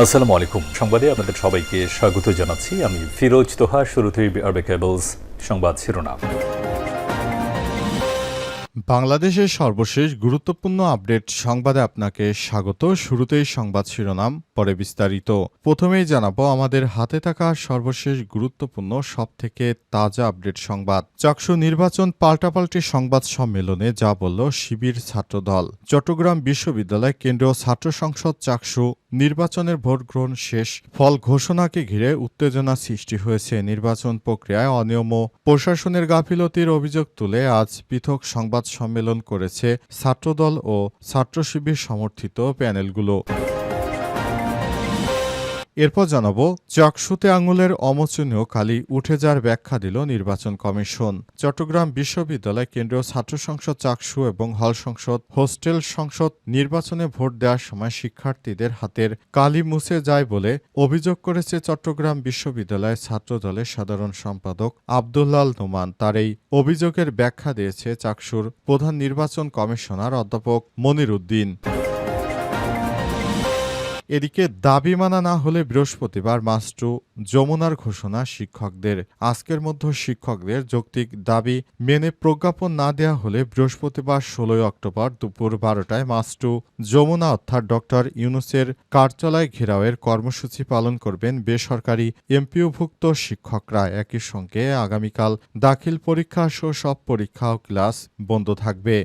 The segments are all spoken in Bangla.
আসসালামু আলাইকুম। সংবাদে আপনাদের সবাইকে স্বাগত জানাচ্ছি। আমি ফিরোজ তোহা, শুরুতেই আরবে কেবলস সংবাদ শিরোনাম। বাংলাদেশের সর্বশেষ গুরুত্বপূর্ণ আপডেট সংবাদে আপনাকে স্বাগত। শুরুতেই সংবাদ শিরোনাম, পরে বিস্তারিত। প্রথমেই জানাব, আমাদের হাতে থাকা সর্বশেষ গুরুত্বপূর্ণ, সবথেকে তাজা আপডেট সংবাদ। চাকসু নির্বাচন পাল্টাপাল্টি সংবাদ সম্মেলনে যা বলল শিবির ছাত্রদল। চট্টগ্রাম বিশ্ববিদ্যালয় কেন্দ্রীয় ছাত্র সংসদ চাকসু নির্বাচনের ভোট গ্রহণ শেষ ফল ঘোষণাকে ঘিরে উত্তেজনা সৃষ্টি হয়েছে। নির্বাচন প্রক্রিয়ায় অনিয়ম ও প্রশাসনের গাফিলতির অভিযোগ তুলে আজ পৃথক সংবাদ সম্মেলন করেছে ছাত্রদল ও ছাত্রশিবির সমর্থিত প্যানেলগুলো। এরপর জানাব, চাকসুতে আঙুলের অমোচনীয় কালি উঠে যাওয়ার ব্যাখ্যা দিল নির্বাচন কমিশন। চট্টগ্রাম বিশ্ববিদ্যালয় কেন্দ্রীয় ছাত্র সংসদ চাকসু এবং হল সংসদ, হোস্টেল সংসদ নির্বাচনে ভোট দেওয়ার সময় শিক্ষার্থীদের হাতের কালি মুছে যায় বলে অভিযোগ করেছে চট্টগ্রাম বিশ্ববিদ্যালয়ের ছাত্র দলের সাধারণ সম্পাদক আবদুল্লাল নোমান। তার এই অভিযোগের ব্যাখ্যা দিয়েছে চাকসুর প্রধান নির্বাচন কমিশনার অধ্যাপক মনির উদ্দিন এদিকে দাবি মানা না হলে বৃহস্পতিবার মাস্টু যমুনার ঘোষণা শিক্ষকদের। আজকের মধ্যে শিক্ষকদের যৌক্তিক দাবি মেনে প্রজ্ঞাপন না দেয়া হলে বৃহস্পতিবার ষোলোই অক্টোবর দুপুর বারোটায় মাস্টু যমুনা অর্থাৎ ডক্টর ইউনুসের কার্যালয় ঘেরাওয়ের কর্মসূচি পালন করবেন বেসরকারি এমপিওভুক্ত শিক্ষকরা। একই সঙ্গে আগামীকাল দাখিল পরীক্ষা সহ সব পরীক্ষা ও ক্লাস বন্ধ থাকবে।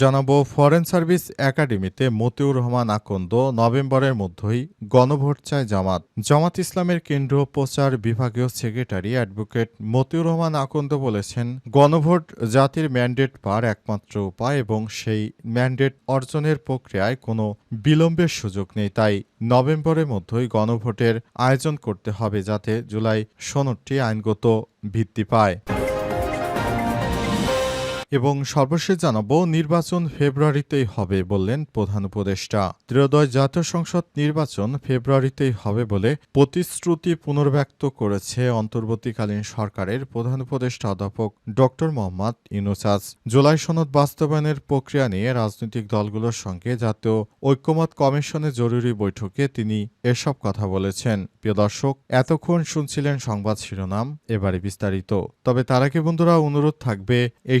জানাব ফরেন সার্ভিস একাডেমিতে মতিউর রহমান আকন্দ নভেম্বরের মধ্যেই গণভোট চায় জামাত। জামাত ইসলামের কেন্দ্রীয় প্রচার বিভাগীয় সেক্রেটারি অ্যাডভোকেট মতিউর রহমান আকন্দ বলেছেন, গণভোট জাতির ম্যান্ডেট পার একমাত্র উপায় এবং সেই ম্যান্ডেট অর্জনের প্রক্রিয়ায় কোনো বিলম্বের সুযোগ নেই। তাই নভেম্বরের মধ্যেই গণভোটের আয়োজন করতে হবে যাতে জুলাই সনদটি আইনগত ভিত্তি পায়। এবং সর্বশেষ জানাব, নির্বাচন ফেব্রুয়ারিতেই হবে বললেন প্রধান উপদেষ্টা। ত্রয়োদশ জাতীয় সংসদ নির্বাচন ফেব্রুয়ারিতেই হবে বলে প্রতিশ্রুতি পুনর্ব্যক্ত করেছে অন্তর্বর্তীকালীন সরকারের প্রধান উপদেষ্টা অধ্যাপক ড মোহাম্মদ ইউনুসাস জুলাই সনদ বাস্তবায়নের প্রক্রিয়া নিয়ে রাজনৈতিক দলগুলোর সঙ্গে জাতীয় ঐক্যমত কমিশনের জরুরি বৈঠকে তিনি এসব কথা বলেছেন। প্রিয় দর্শক, এতক্ষণ শুনছিলেন সংবাদ শিরোনাম, এবারে বিস্তারিত। তবে তার আগে বন্ধুরা, অনুরোধ থাকবে, এই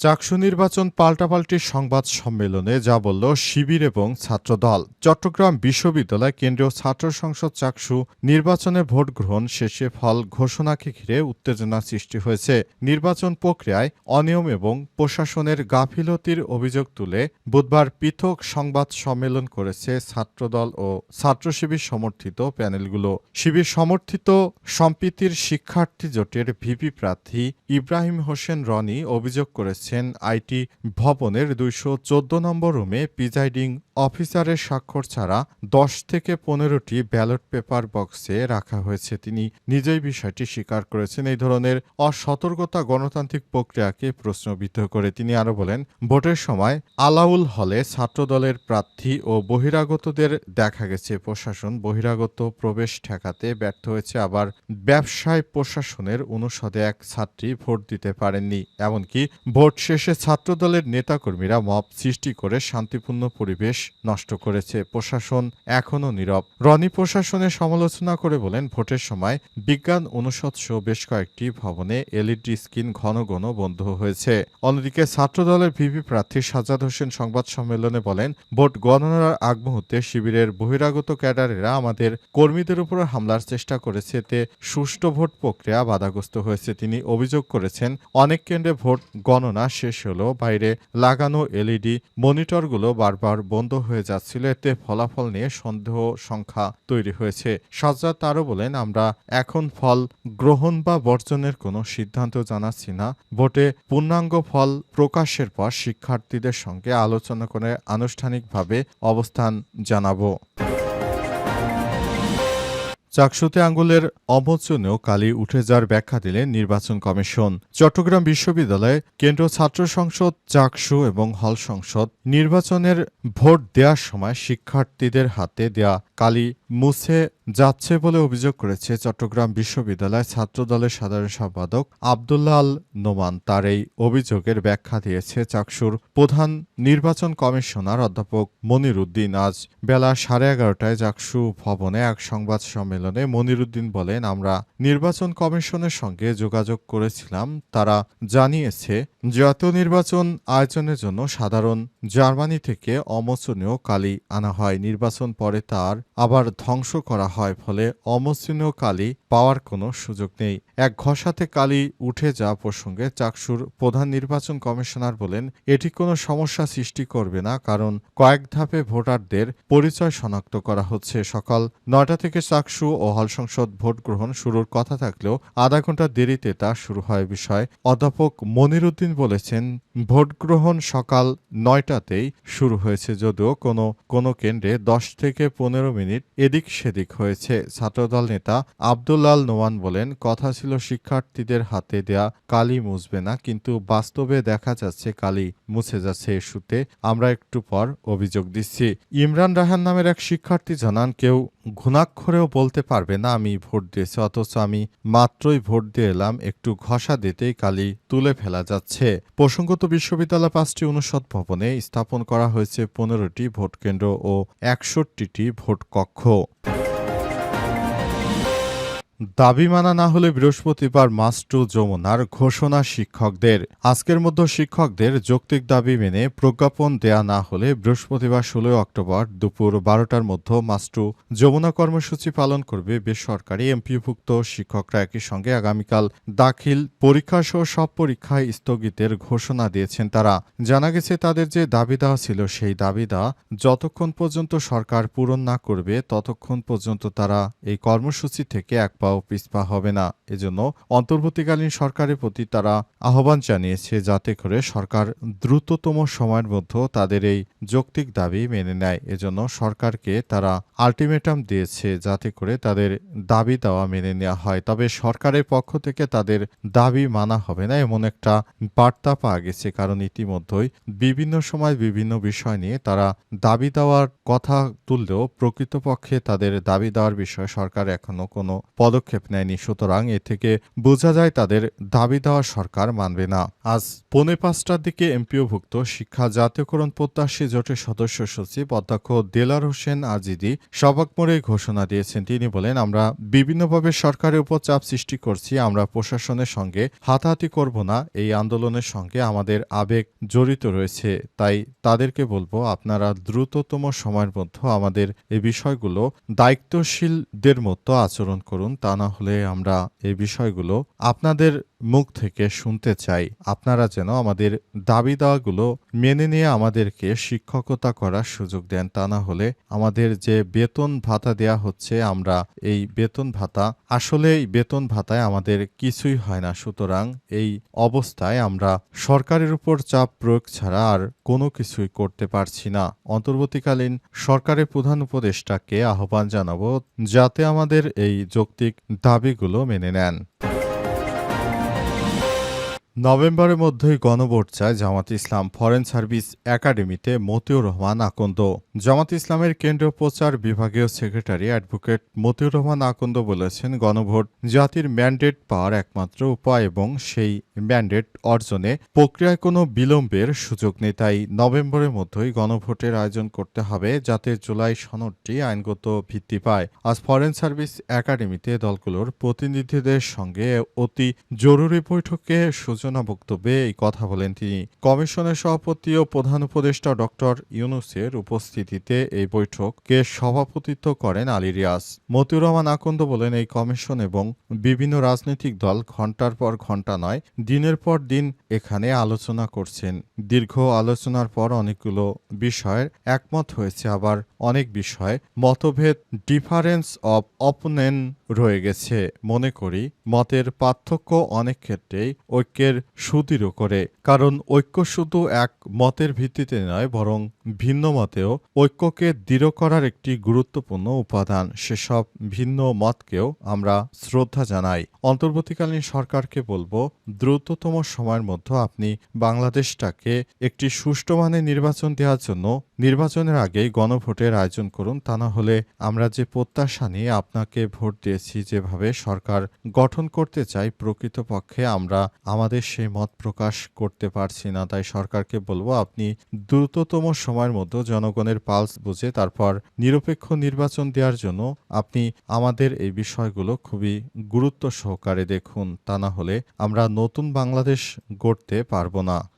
চাকসু নির্বাচন পাল্টাপাল্টি সংবাদ সম্মেলনে যা বলল শিবির এবং ছাত্রদল। চট্টগ্রাম বিশ্ববিদ্যালয় কেন্দ্রীয় ছাত্র সংসদ চাকসু নির্বাচনে ভোট গ্রহণ শেষে ফল ঘোষণাকে ঘিরে উত্তেজনা সৃষ্টি হয়েছে। নির্বাচন প্রক্রিয়ায় অনিয়ম এবং প্রশাসনের গাফিলতির অভিযোগ তুলে বুধবার পৃথক সংবাদ সম্মেলন করেছে ছাত্রদল ও ছাত্র শিবির সমর্থিত প্যানেলগুলো। শিবির সমর্থিত সম্প্রীতির শিক্ষার্থী জোটের ভিপি প্রার্থী ইব্রাহিম হোসেন রনি অভিযোগ আইটি ভবনের দুইশো চোদ্দ নম্বর রুমে প্রিজাইডিং অফিসারের স্বাক্ষর ছাড়া দশ থেকে পনেরোটি ব্যালট পেপার বক্সে রাখা হয়েছে। তিনি নিজেই বিষয়টি স্বীকার করেছেন। এই ধরনের অসতর্কতা গণতান্ত্রিক প্রক্রিয়াকে প্রশ্নবিদ্ধ করে। তিনি আরও বলেন, ভোটের সময় আলাউল হলে ছাত্রদলের প্রার্থী ও বহিরাগতদের দেখা গেছে। প্রশাসন বহিরাগত প্রবেশ ঠেকাতে ব্যর্থ হয়েছে। আবার ব্যবসায় প্রশাসনের অনুষদে এক ছাত্রী ভোট দিতে পারেননি। এমনকি ভোট শেষে ছাত্রদলের নেতাকর্মীরা মব সৃষ্টি করে শান্তিপূর্ণ পরিবেশ নষ্ট করেছে। প্রশাসন এখনও নীরব। রনি প্রশাসনের সমালোচনা করে বলেন, ভোটের সময় বিজ্ঞান অনুষদ সহ বেশ কয়েকটি ভবনে এলইডি স্ক্রিন ঘন ঘন বন্ধ হয়েছে। অন্যদিকে ছাত্রদলের ভিপি প্রার্থী সাজ্জাদ হোসেন সংবাদ সম্মেলনে বলেন, ভোট গণনার আগ মুহূর্তে শিবিরের বহিরাগত ক্যাডারেরা আমাদের কর্মীদের উপর হামলার চেষ্টা করেছে, এতে সুষ্ঠু ভোট প্রক্রিয়া বাধাগ্রস্ত হয়েছে। তিনি অভিযোগ করেছেন, অনেক কেন্দ্রে ভোট গণনা শেষ হলেও বাইরে লাগানো এলইডি মনিটরগুলো বারবার বন্ধ হয়ে যাচ্ছিল, এতে ফলাফল নিয়ে সন্দেহ সংখ্যা তৈরি হয়েছে। সাজ্জাদ আরও বলেন, আমরা এখন ফল গ্রহণ বা বর্জনের কোনো সিদ্ধান্ত জানাচ্ছি না। ভোটে পূর্ণাঙ্গ ফল প্রকাশের পর শিক্ষার্থীদের সঙ্গে আলোচনা করে আনুষ্ঠানিকভাবে অবস্থান জানাব। চাকসুতে আঙ্গুলের অমোচনেও কালি উঠে যাওয়ার ব্যাখ্যা দিলেন নির্বাচন কমিশন। চট্টগ্রাম বিশ্ববিদ্যালয়ে কেন্দ্র ছাত্র সংসদ, চাকসু এবং হল সংসদ নির্বাচনের ভোট দেওয়ার সময় শিক্ষার্থীদের হাতে দেয়া কালি মুছে যাচ্ছে বলে অভিযোগ করেছে চট্টগ্রাম বিশ্ববিদ্যালয় ছাত্রদলের সাধারণ সম্পাদক আবদুল্লাহ আল নোমান। তার এই অভিযোগের ব্যাখ্যা দিয়েছে চাকসুর প্রধান নির্বাচন কমিশনার অধ্যাপক মনির উদ্দিন। আজ বেলা সাড়ে এগারোটায় চাকসু ভবনে এক সংবাদ সম্মেলনে মনির উদ্দিন বলেন, আমরা নির্বাচন কমিশনের সঙ্গে যোগাযোগ করেছিলাম। তারা জানিয়েছে, জাতীয় নির্বাচন আয়োজনের জন্য সাধারণ জার্মানি থেকে অমোচনীয় কালি আনা হয়। নির্বাচন পরে তার আবার ধ্বংস করা হয় ফলে অমোচনীয় কালি পাওয়ার কোনো সুযোগ নেই। এক ঘষাতে কালি উঠে যাওয়া প্রসঙ্গে চাকসুর প্রধান নির্বাচন কমিশনার বলেন, এটি কোনো সমস্যা সৃষ্টি করবে না, কারণ কয়েক ধাপে ভোটারদের পরিচয় শনাক্ত করা হচ্ছে। সকাল নয়টা থেকে চাকসু ও হল সংসদ ভোট গ্রহণ শুরুর কথা থাকলেও আধা ঘণ্টা দেরিতে তা শুরু হয় বিষয়। অধ্যাপক মনির উদ্দিন বলেছেন, ভোট গ্রহণ সকাল নয়টাতেই শুরু হয়েছে, যদিও কোনো কোনো কেন্দ্রে দশ থেকে পনেরো মিনিট এদিক সেদিক হয়েছে। ছাত্রদল নেতা আব্দুল্লাল নোয়ান বলেন, কথা ছিল শিক্ষার্থীদের হাতে দেয়া, কালি মুছবে না। কিন্তু বাস্তবে দেখা যাচ্ছে কালি মুছে যাচ্ছে ইস্যুতে আমরা একটু পর অভিযোগ দিচ্ছি। ইমরান রাহান নামের এক শিক্ষার্থী জানান, কেউ ঘুণাক্ষরেও বলতে পারবে, না, আমি ভোট দিয়েছি, অথচ আমি মাত্রই ভোট দিয়ে এলাম, একটু ঘষা দিতেই কালি তুলে ফেলা যাচ্ছে। প্রসঙ্গত বিশ্ববিদ্যালয় পাঁচটি অনুষদ ভবনে স্থাপন করা হয়েছে পনেরোটি ভোট কেন্দ্র ও একষট্টিটি ভোট কক্ষ দাবি মানা না হলে বৃহস্পতিবার মাস্টু যমুনার ঘোষণা শিক্ষকদের। আজকের মধ্যে শিক্ষকদের যৌক্তিক দাবি মেনে প্রজ্ঞাপন দেয়া না হলে বৃহস্পতিবার ষোলোই অক্টোবর দুপুর বারোটার মধ্যে মাস্টু যমুনা কর্মসূচি পালন করবে বেসরকারি এমপিভুক্ত শিক্ষকরা। একই সঙ্গে আগামীকাল দাখিল পরীক্ষা সহ সব পরীক্ষায় স্থগিতের ঘোষণা দিয়েছেন তারা। জানা গেছে, তাদের যে দাবি দেওয়া ছিল সেই দাবি দেওয়া যতক্ষণ পর্যন্ত সরকার পূরণ না করবে, ততক্ষণ পর্যন্ত তারা এই কর্মসূচি থেকে এক পাও, পিছপা হবে না। এজন্য অন্তর্বর্তীকালীন সরকারের প্রতি তারা আহ্বান জানিয়েছে যাতে করে সরকার দ্রুততম সময়ের মধ্যে তাদের এই যৌক্তিক দাবি মেনে নেয়। এজন্য সরকারকে তারা আলটিমেটাম দিয়েছে যাতে করে তাদের দাবি দেওয়া মেনে নেওয়া হয়। তবে সরকারের পক্ষ থেকে তাদের দাবি মানা হবে না এমন একটা বার্তা পাওয়া গেছে। কারণ ইতিমধ্যেই বিভিন্ন সময় বিভিন্ন বিষয় নিয়ে তারা দাবি দেওয়ার কথা তুললেও প্রকৃতপক্ষে তাদের দাবি দেওয়ার বিষয়ে সরকার এখনও কোনো পদক্ষেপ নেয়নি, সুতরাং এ থেকে বোঝা যায় তাদের দাবি দেওয়া সরকার মানবে না। আজ পৌনে পাঁচটার দিকে এমপিওভুক্ত শিক্ষা জাতীয়করণ প্রত্যাশী জোটের সদস্য সচিব অধ্যক্ষ দেলার হোসেন আজিদি সবাক মোড়ে ঘোষণা দিয়েছেন। তিনি বলেন, আমরা বিভিন্নভাবে সরকারের উপর চাপ সৃষ্টি করছি, আমরা প্রশাসনের সঙ্গে হাতাহাতি করব না, এই আন্দোলনের সঙ্গে আমাদের আবেগ জড়িত রয়েছে। তাই তাদেরকে বলব, আপনারা দ্রুততম সময়ের মধ্যে আমাদের এই বিষয়গুলো দায়িত্বশীলদের মতো আচরণ করুন তা না হলে আমরা এই বিষয়গুলো আপনাদের মুখ থেকে শুনতে চাই। আপনারা যেন আমাদের দাবি দাওয়াগুলো মেনে নিয়ে আমাদেরকে শিক্ষকতা করার সুযোগ দেন। তা না হলে আমাদের যে বেতন ভাতা দেয়া হচ্ছে, আমরা এই বেতন ভাতা আসলে এই বেতন ভাতায় আমাদের কিছুই হয় না। সুতরাং এই অবস্থায় আমরা সরকারের উপর চাপ প্রয়োগ ছাড়া আর কোনো কিছুই করতে পারছি না। অন্তর্বর্তীকালীন সরকারের প্রধান উপদেষ্টাকে আহ্বান জানাব, যাতে আমাদের এই যৌক্তিক দাবিগুলো মেনে নেন। নভেম্বরের মধ্যেই গণভোট চায় জামাত ইসলাম ফরেন সার্ভিস একাডেমিতে মতিউর রহমান আকন্দ। জামাত ইসলামের কেন্দ্রীয় প্রচার বিভাগীয় সেক্রেটারি অ্যাডভোকেট মতিউর রহমান আকন্দ বলেছেন, গণভোট জাতির ম্যান্ডেট পাওয়ার একমাত্র উপায় এবং সেই ম্যান্ডেট অর্জনে প্রক্রিয়ায় কোনো বিলম্বের সুযোগ নেই। তাই নভেম্বরের মধ্যেই গণভোটের আয়োজন করতে হবে যাতে জুলাই সনদটি আইনগত ভিত্তি পায়। আজ ফরেন সার্ভিস একাডেমিতে দলগুলোর প্রতিনিধিদের সঙ্গে অতি জরুরি বৈঠকে সূচনা বক্তব্যে এই কথা বলেন তিনি। কমিশনের সভাপতি ও প্রধান উপদেষ্টা ডক্টর ইউনুসের উপস্থিতিতে এই বৈঠককে সভাপতিত্ব করেন আলী রিয়াজ। মতিউর রহমান আকন্দ বলেন, এই কমিশন এবং বিভিন্ন রাজনৈতিক দল ঘণ্টার পর ঘণ্টা নয়, দিনের পর দিন এখানে আলোচনা করছেন। দীর্ঘ আলোচনার পর অনেকগুলো বিষয়ের একমত হয়েছে। আবার অনেক বিষয় মতভেদ, ডিফারেন্স অব অপোনেন্ট রয়ে গেছে। মনে করি, মতের পার্থক্য অনেক ক্ষেত্রেই ঐক্যের সুদৃঢ় করে। কারণ ঐক্য শুধু এক মতের ভিত্তিতে নয়, বরং ভিন্ন মতেও ঐক্যকে দৃঢ় করার একটি গুরুত্বপূর্ণ উপাদান। সেসব ভিন্ন মতকেও আমরা শ্রদ্ধা জানাই। অন্তর্বর্তীকালীন সরকারকে বলব, দ্রুততম সময়ের মধ্যে আপনি বাংলাদেশটাকে একটি সুষ্ঠু মানে নির্বাচন দেওয়ার জন্য নির্বাচনের আগেই গণভোটের আয়োজন করুন। তা না হলে আমরা যে প্রত্যাশা নিয়ে আপনাকে ভোট দিয়েছি যেভাবে সরকার গঠন করতে চাই প্রকৃতপক্ষে আমরা আমাদের সেই মত প্রকাশ করতে পারছি না। তাই সরকারকে বলব, আপনি দ্রুততম সময়ের মধ্যে জনগণের পালস বুঝে তারপর নিরপেক্ষ নির্বাচন দেওয়ার জন্য আপনি আমাদের এই বিষয়গুলো খুবই গুরুত্ব সহকারে দেখুন। তা না হলে আমরা নতুন বাংলাদেশ গড়তে পারব না।